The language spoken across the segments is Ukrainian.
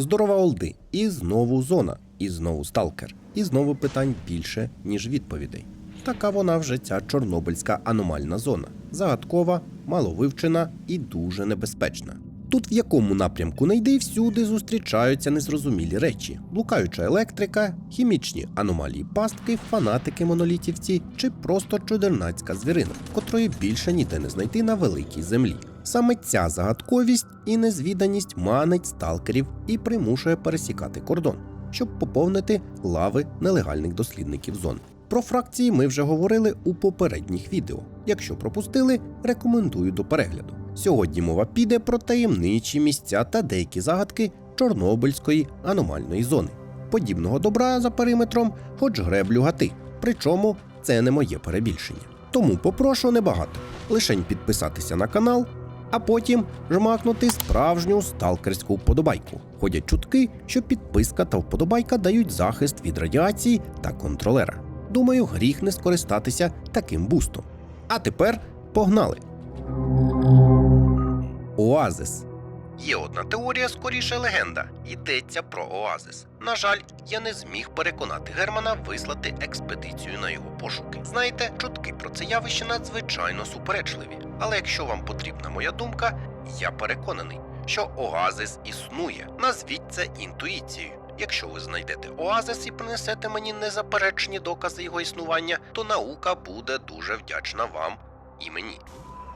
Здорова Олди. І знову зона, і знову сталкер. І знову питань більше, ніж відповідей. Така вона вже ця чорнобильська аномальна зона. Загадкова, маловивчена і дуже небезпечна. Тут в якому напрямку не йди, всюди зустрічаються незрозумілі речі: блукаюча електрика, хімічні аномалії пастки, фанатики монолітівці чи просто чудернацька звірина, котрої більше ніде не знайти на великій землі. Саме ця загадковість і незвіданість манить сталкерів і примушує пересікати кордон, щоб поповнити лави нелегальних дослідників зони. Про фракції ми вже говорили у попередніх відео. Якщо пропустили, рекомендую до перегляду. Сьогодні мова піде про таємничі місця та деякі загадки Чорнобильської аномальної зони. Подібного добра за периметром, хоч греблю гати. Причому це не моє перебільшення. Тому попрошу небагато. Лишень підписатися на канал, а потім жмакнути справжню сталкерську вподобайку. Ходять чутки, що підписка та вподобайка дають захист від радіації та контролера. Думаю, гріх не скористатися таким бустом. А тепер погнали! Оазис. Є одна теорія, скоріше легенда. Йдеться про Оазис. На жаль, я не зміг переконати Германа вислати експедицію на його пошуки. Знаєте, чутки про це явище надзвичайно суперечливі. Але якщо вам потрібна моя думка, я переконаний, що Оазис існує. Назвіть це інтуїцією. Якщо ви знайдете Оазис і принесете мені незаперечні докази його існування, то наука буде дуже вдячна вам і мені.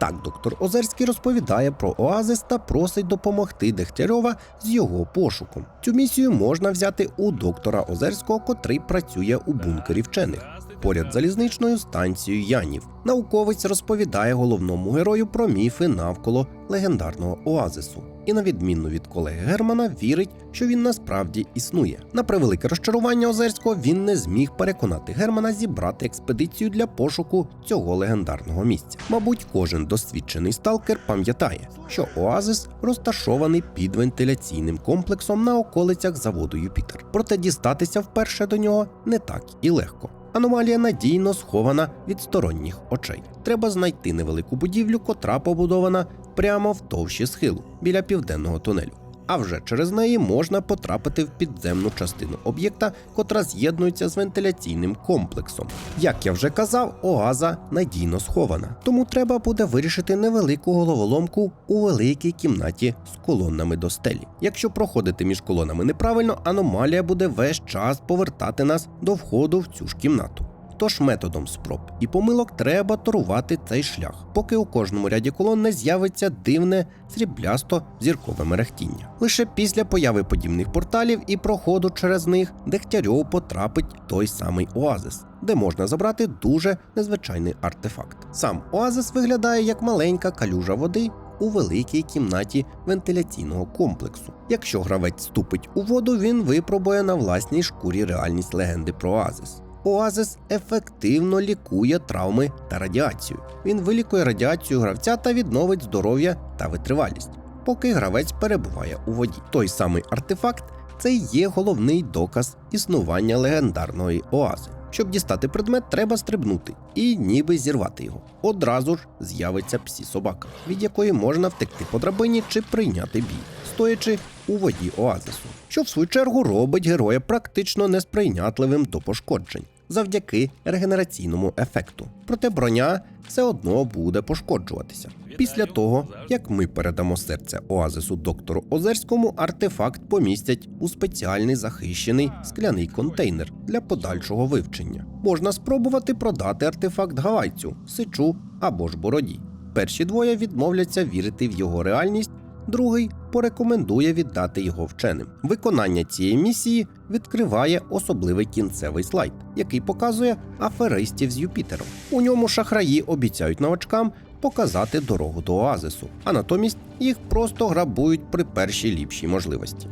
Так, доктор Озерський розповідає про Оазис та просить допомогти Дегтярьова з його пошуком. Цю місію можна взяти у доктора Озерського, котрий працює у бункері вчених. Поряд залізничною станцією Янів науковець розповідає головному герою про міфи навколо легендарного оазису. І на відміну від колеги Германа, вірить, що він насправді існує. На превелике розчарування Озерського він не зміг переконати Германа зібрати експедицію для пошуку цього легендарного місця. Мабуть, кожен досвідчений сталкер пам'ятає, що оазис розташований під вентиляційним комплексом на околицях заводу Юпітер. Проте дістатися вперше до нього не так і легко. Аномалія надійно схована від сторонніх очей. Треба знайти невелику будівлю, котра побудована прямо в товщі схилу біля південного тунелю. А вже через неї можна потрапити в підземну частину об'єкта, котра з'єднується з вентиляційним комплексом. Як я вже казав, оаза надійно схована, тому треба буде вирішити невелику головоломку у великій кімнаті з колонами до стелі. Якщо проходити між колонами неправильно, аномалія буде весь час повертати нас до входу в цю ж кімнату. Тож методом спроб і помилок треба торувати цей шлях, поки у кожному ряді колон не з'явиться дивне сріблясто зіркове мерехтіння. Лише після появи подібних порталів і проходу через них Дегтярьов потрапить той самий оазис, де можна забрати дуже незвичайний артефакт. Сам оазис виглядає як маленька калюжа води. У великій кімнаті вентиляційного комплексу. Якщо гравець ступить у воду, він випробує на власній шкурі реальність легенди про Оазис. Оазис ефективно лікує травми та радіацію. Він вилікує радіацію гравця та відновить здоров'я та витривалість, поки гравець перебуває у воді. Той самий артефакт це є головний доказ існування легендарної оази. Щоб дістати предмет, треба стрибнути і ніби зірвати його. Одразу ж з'явиться псі собака, від якої можна втекти по драбині чи прийняти бій, стоячи у воді оазису, що в свою чергу робить героя практично несприйнятливим до пошкоджень завдяки регенераційному ефекту. Проте броня все одно буде пошкоджуватися. Після того, як ми передамо серце оазису доктору Озерському, артефакт помістять у спеціальний захищений скляний контейнер для подальшого вивчення. Можна спробувати продати артефакт гавайцю, сичу або ж бороді. Перші двоє відмовляться вірити в його реальність. Другий порекомендує віддати його вченим. Виконання цієї місії відкриває особливий кінцевий слайд, який показує аферистів з Юпітером. У ньому шахраї обіцяють новачкам показати дорогу до оазису, а натомість їх просто грабують при першій ліпшій можливості.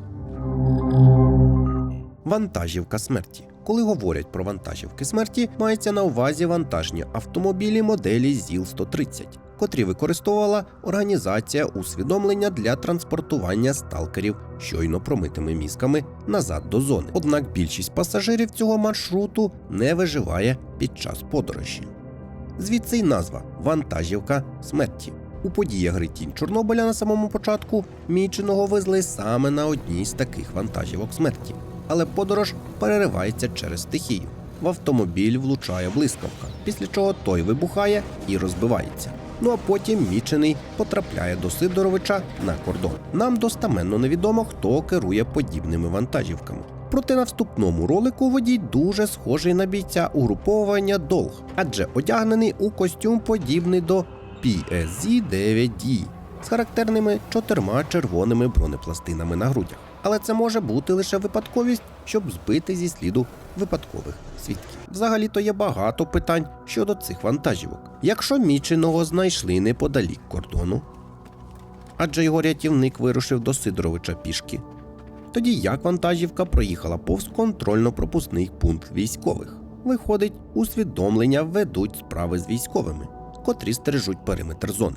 Вантажівка смерті. Коли говорять про вантажівки смерті, мається на увазі вантажні автомобілі моделі ЗІЛ-130, котрі використовувала організація усвідомлення для транспортування сталкерів щойно промитими мізками назад до зони. Однак більшість пасажирів цього маршруту не виживає під час подорожі. Звідси й назва вантажівка смерті. У подіях гри Тінь Чорнобиля на самому початку міченого везли саме на одній з таких вантажівок смерті. Але подорож переривається через стихію. В автомобіль влучає блискавка, після чого той вибухає і розбивається. Ну а потім мічений потрапляє до Сидоровича на кордон. Нам достаменно невідомо, хто керує подібними вантажівками. Проте на вступному ролику водій дуже схожий на бійця угруповування Долг, адже одягнений у костюм подібний до PSZ-9D з характерними чотирма червоними бронепластинами на грудях. Але це може бути лише випадковість, щоб збити зі сліду випадкових свідків. Взагалі-то є багато питань щодо цих вантажівок. Якщо міченого знайшли неподалік кордону, адже його рятівник вирушив до Сидоровича пішки, тоді як вантажівка проїхала повз контрольно-пропускний пункт військових. Виходить, усвідомлення ведуть справи з військовими, котрі стережуть периметр зони.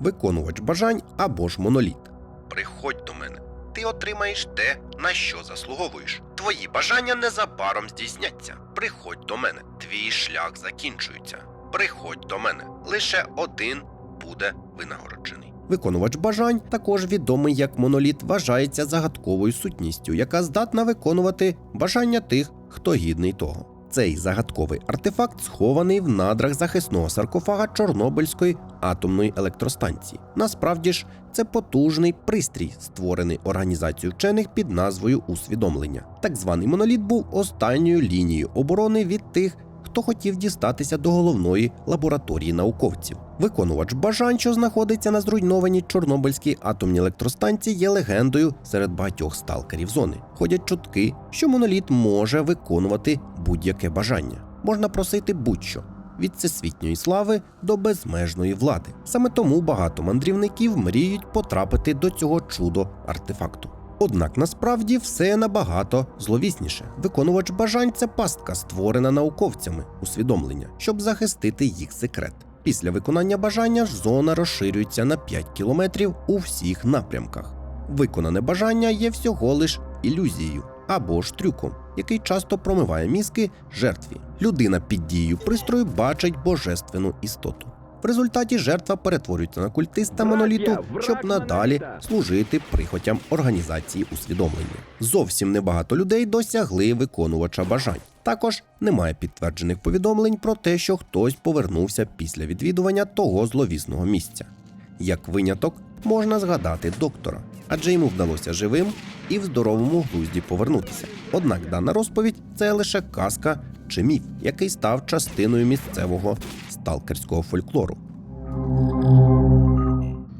Виконувач бажань або ж моноліт. Приходь до мене. Ти отримаєш те, на що заслуговуєш. Твої бажання незабаром здійсняться. Приходь до мене. Твій шлях закінчується. Приходь до мене. Лише один буде винагороджений. Виконувач бажань, також відомий як моноліт, вважається загадковою сутністю, яка здатна виконувати бажання тих, хто гідний того. Цей загадковий артефакт схований в надрах захисного саркофага Чорнобильської атомної електростанції. Насправді ж, це потужний пристрій, створений організацією вчених під назвою усвідомлення. Так званий моноліт був останньою лінією оборони від тих, хто хотів дістатися до головної лабораторії науковців. Виконувач бажань, що знаходиться на зруйнованій Чорнобильській атомній електростанції, є легендою серед багатьох сталкерів зони. Ходять чутки, що моноліт може виконувати будь-яке бажання. Можна просити будь-що. Від всесвітньої слави до безмежної влади. Саме тому багато мандрівників мріють потрапити до цього чудо артефакту. Однак насправді все набагато зловісніше. Виконувач бажань це пастка, створена науковцями усвідомлення, щоб захистити їх секрет. Після виконання бажання ж зона розширюється на 5 кілометрів у всіх напрямках. Виконане бажання є всього лиш ілюзією або ж трюком, який часто промиває мізки жертві. Людина під дією пристрою бачить божественну істоту. В результаті жертва перетворюється на культиста моноліту, щоб надалі служити прихотям організації усвідомлення. Зовсім небагато людей досягли виконувача бажань. Також немає підтверджених повідомлень про те, що хтось повернувся після відвідування того зловісного місця. Як виняток можна згадати доктора, адже йому вдалося живим і в здоровому глузді повернутися. Однак дана розповідь це лише казка чи міф, який став частиною місцевого сталкерського фольклору.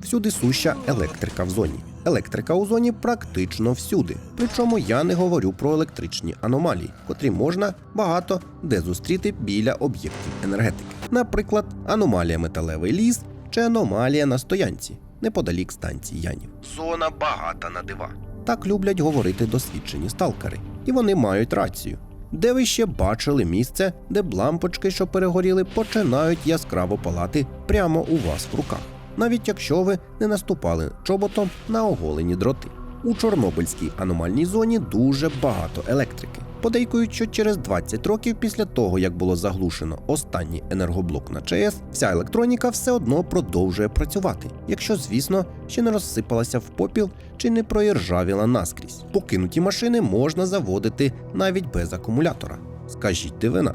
Всюди суща електрика в зоні. Електрика у зоні практично всюди. Причому я не говорю про електричні аномалії, котрі можна багато де зустріти біля об'єктів енергетики. Наприклад, аномалія металевий ліс чи аномалія на стоянці неподалік станції Янів. Зона багата на дива. Так люблять говорити досвідчені сталкери, і вони мають рацію. Де ви ще бачили місце, де лампочки, що перегоріли, починають яскраво палати прямо у вас в руках, навіть якщо ви не наступали чоботом на оголені дроти. У Чорнобильській аномальній зоні дуже багато електрики. Подейкують, що через 20 років після того, як було заглушено останній енергоблок на ЧАЕС, вся електроніка все одно продовжує працювати, якщо, звісно, ще не розсипалася в попіл чи не проіржавіла наскрізь. Покинуті машини можна заводити навіть без акумулятора. Скажіть дивина.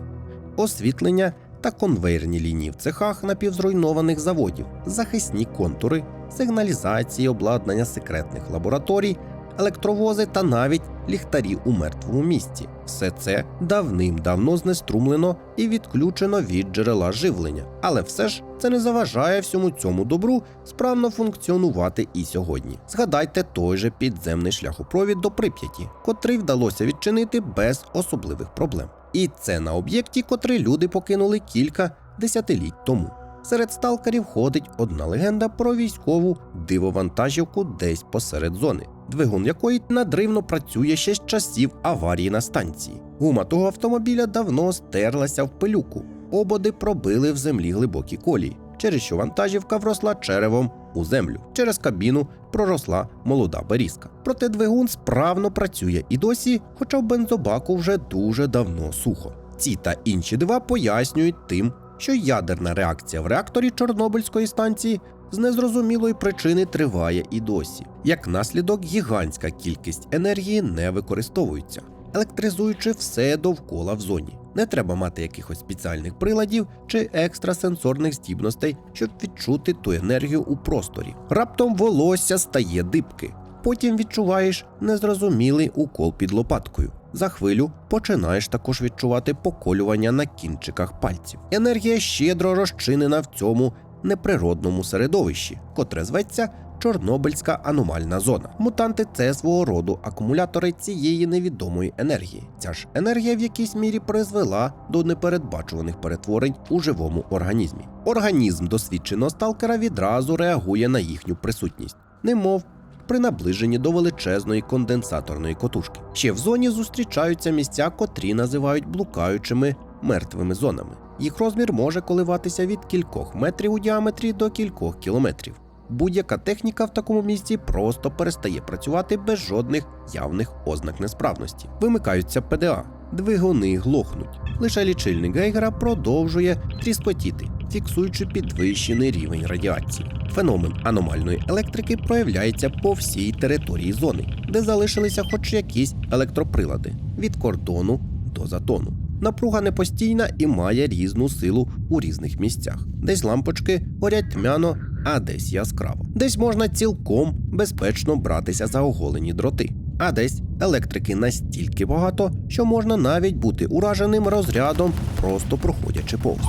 Освітлення та конвейерні лінії в цехах напівзруйнованих заводів, захисні контури, сигналізації, обладнання секретних лабораторій, електровози та навіть ліхтарі у мертвому місці. Все це давним-давно знеструмлено і відключено від джерела живлення. Але все ж це не заважає всьому цьому добру справно функціонувати і сьогодні. Згадайте той же підземний шляхопровід до Прип'яті, котрий вдалося відчинити без особливих проблем. І це на об'єкті, котрий люди покинули кілька десятиліть тому. Серед сталкерів ходить одна легенда про військову дивовантажівку десь посеред зони, двигун якої надривно працює ще з часів аварії на станції. Гума того автомобіля давно стерлася в пилюку, ободи пробили в землі глибокі колії, через що вантажівка вросла черевом у землю. Через кабіну проросла молода берізка. Проте двигун справно працює і досі, хоча в бензобаку вже дуже давно сухо. Ці та інші дива пояснюють тим, що ядерна реакція в реакторі Чорнобильської станції з незрозумілої причини триває і досі. Як наслідок, гігантська кількість енергії не використовується, електризуючи все довкола в зоні. Не треба мати якихось спеціальних приладів чи екстрасенсорних здібностей, щоб відчути ту енергію у просторі. Раптом волосся стає дибки. Потім відчуваєш незрозумілий укол під лопаткою. За хвилю починаєш також відчувати поколювання на кінчиках пальців. Енергія щедро розчинена в цьому неприродному середовищі, котре зветься Чорнобильська аномальна зона. Мутанти це свого роду акумулятори цієї невідомої енергії. Ця ж енергія в якійсь мірі призвела до непередбачуваних перетворень у живому організмі. Організм досвідченого сталкера відразу реагує на їхню присутність, немов при наближенні до величезної конденсаторної котушки. Ще в зоні зустрічаються місця, котрі називають блукаючими мертвими зонами. Їх розмір може коливатися від кількох метрів у діаметрі до кількох кілометрів. Будь-яка техніка в такому місці просто перестає працювати без жодних явних ознак несправності. Вимикаються ПДА, двигуни глохнуть. Лише лічильник Гейгера продовжує тріскотіти, фіксуючи підвищений рівень радіації. Феномен аномальної електрики проявляється по всій території зони, де залишилися хоч якісь електроприлади від кордону до затону. Напруга непостійна і має різну силу у різних місцях. Десь лампочки горять тьмяно, а десь яскраво. Десь можна цілком безпечно братися за оголені дроти. А десь електрики настільки багато, що можна навіть бути ураженим розрядом, просто проходячи повз.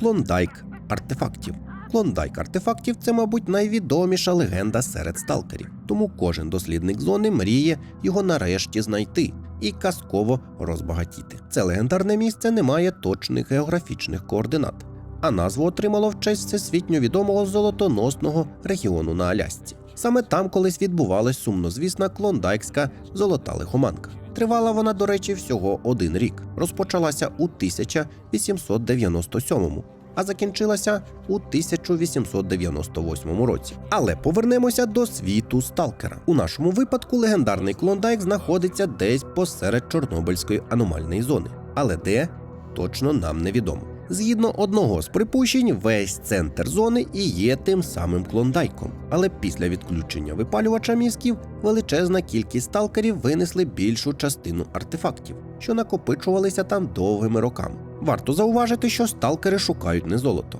Клондайк артефактів. Клондайк артефактів це, мабуть, найвідоміша легенда серед сталкерів. Тому кожен дослідник зони мріє його нарешті знайти і казково розбагатіти. Це легендарне місце не має точних географічних координат, а назву отримало в честь всесвітньо відомого золотоносного регіону на Алясці. Саме там колись відбувалась сумнозвісна клондайкська золота лихоманка. Тривала вона, до речі, всього один рік. Розпочалася у 1897-му, а закінчилася у 1898 році. Але повернемося до світу сталкера. У нашому випадку легендарний клондайк знаходиться десь посеред Чорнобильської аномальної зони. Але де точно нам невідомо. Згідно одного з припущень, весь центр зони і є тим самим клондайком. Але після відключення випалювача мізків величезна кількість сталкерів винесли більшу частину артефактів, що накопичувалися там довгими роками. Варто зауважити, що сталкери шукають не золото,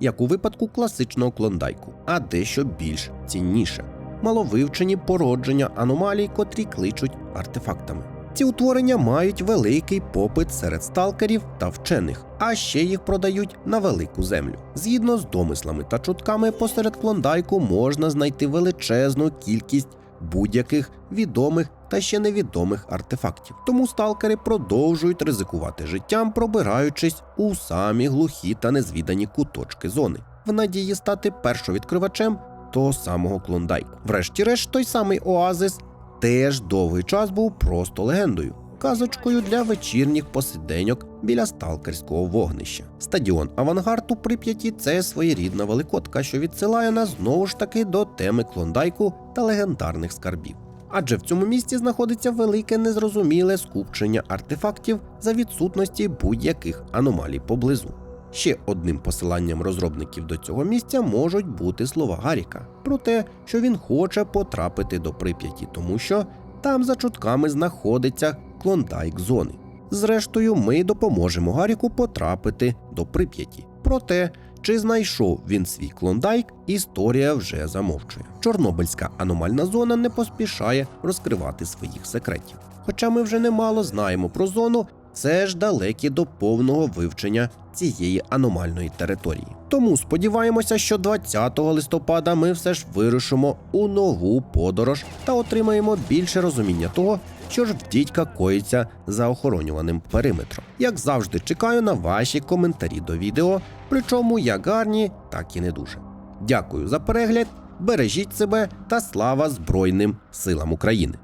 як у випадку класичного клондайку, а дещо більш цінніше маловивчені породження аномалій, котрі кличуть артефактами. Ці утворення мають великий попит серед сталкерів та вчених, а ще їх продають на велику землю. Згідно з домислами та чутками, посеред клондайку можна знайти величезну кількість будь-яких відомих та ще невідомих артефактів. Тому сталкери продовжують ризикувати життям, пробираючись у самі глухі та незвідані куточки зони, в надії стати першовідкривачем того самого клондайку. Врешті-решт, той самий оазис теж довгий час був просто легендою, казочкою для вечірніх посиденьок біля сталкерського вогнища. Стадіон Авангард у Прип'яті це своєрідна великодка, що відсилає нас знову ж таки до теми клондайку та легендарних скарбів. Адже в цьому місті знаходиться велике незрозуміле скупчення артефактів за відсутності будь-яких аномалій поблизу. Ще одним посиланням розробників до цього місця можуть бути слова Гаріка про те, що він хоче потрапити до Прип'яті, тому що там за чутками знаходиться клондайк зони. Зрештою, ми допоможемо Гаріку потрапити до Прип'яті. Проте, чи знайшов він свій клондайк, історія вже замовчує. Чорнобильська аномальна зона не поспішає розкривати своїх секретів. Хоча ми вже немало знаємо про зону, це ж далекі до повного вивчення цієї аномальної території. Тому сподіваємося, що 20 листопада ми все ж вирушимо у нову подорож та отримаємо більше розуміння того, що ж в дідька коїться за охоронюваним периметром. Як завжди, чекаю на ваші коментарі до відео, причому як гарні, так і не дуже. Дякую за перегляд, бережіть себе та слава Збройним силам України!